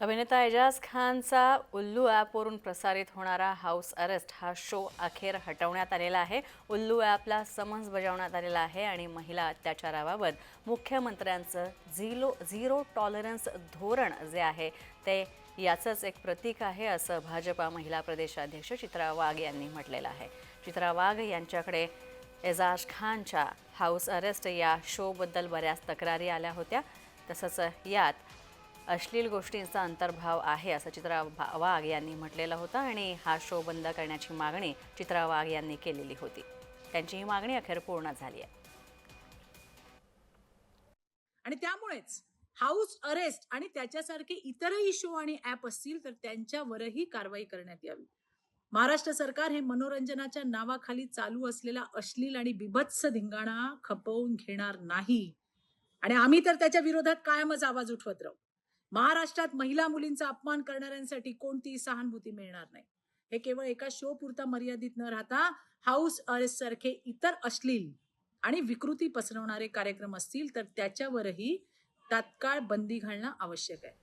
अभिनेता एजाज खानचा उल्लू ॲपवरून प्रसारित होणारा हाऊस अरेस्ट हा शो अखेर हटवण्यात आलेला आहे. उल्लू ॲपला समन्स बजावण्यात आलेला आहे आणि महिला अत्याचाराबाबत मुख्यमंत्र्यांचं झिलो झिरो टॉलरन्स धोरण जे आहे ते याचंच एक प्रतीक आहे असं भाजपा महिला प्रदेशाध्यक्ष चित्रा वाघ यांनी म्हटलेलं आहे. चित्रा वाघ यांच्याकडे एजाज खानच्या हाऊस अरेस्ट या शोबद्दल बऱ्याच तक्रारी आल्या होत्या. तसंच यात अश्लील गोष्टींचा अंतर्भाव आहे असं चित्रा वाघ यांनी म्हटलेलं होतं आणि हा शो बंद करण्याची मागणी चित्रा वाघ यांनी केलेली होती. त्यांची ही मागणी अखेर पूर्ण झाली आहे. आणि त्यामुळेच हाऊस अरेस्ट आणि त्याच्यासारखे इतरही शो आणि ऍप असतील तर त्यांच्यावरही कारवाई करण्यात यावी. महाराष्ट्र सरकार हे मनोरंजनाच्या नावाखाली चालू असलेला अश्लील आणि बिभत्स धिंगाणा खपवून घेणार नाही. आणि आम्ही तर त्याच्या विरोधात कायमच आवाज उठवत राहू. महाराष्ट्रात महिला मुलींचा अपमान करणाऱ्यांसाठी कोणतीही सहानुभूती मिळणार नाही. हे केवळ एका शो पुरता मर्यादित न राहता हाऊस अरेस्ट सारखे इतर अश्लील आणि विकृती पसरवणारे कार्यक्रम असतील तर त्याच्यावरही तात्काळ बंदी घालणं आवश्यक आहे.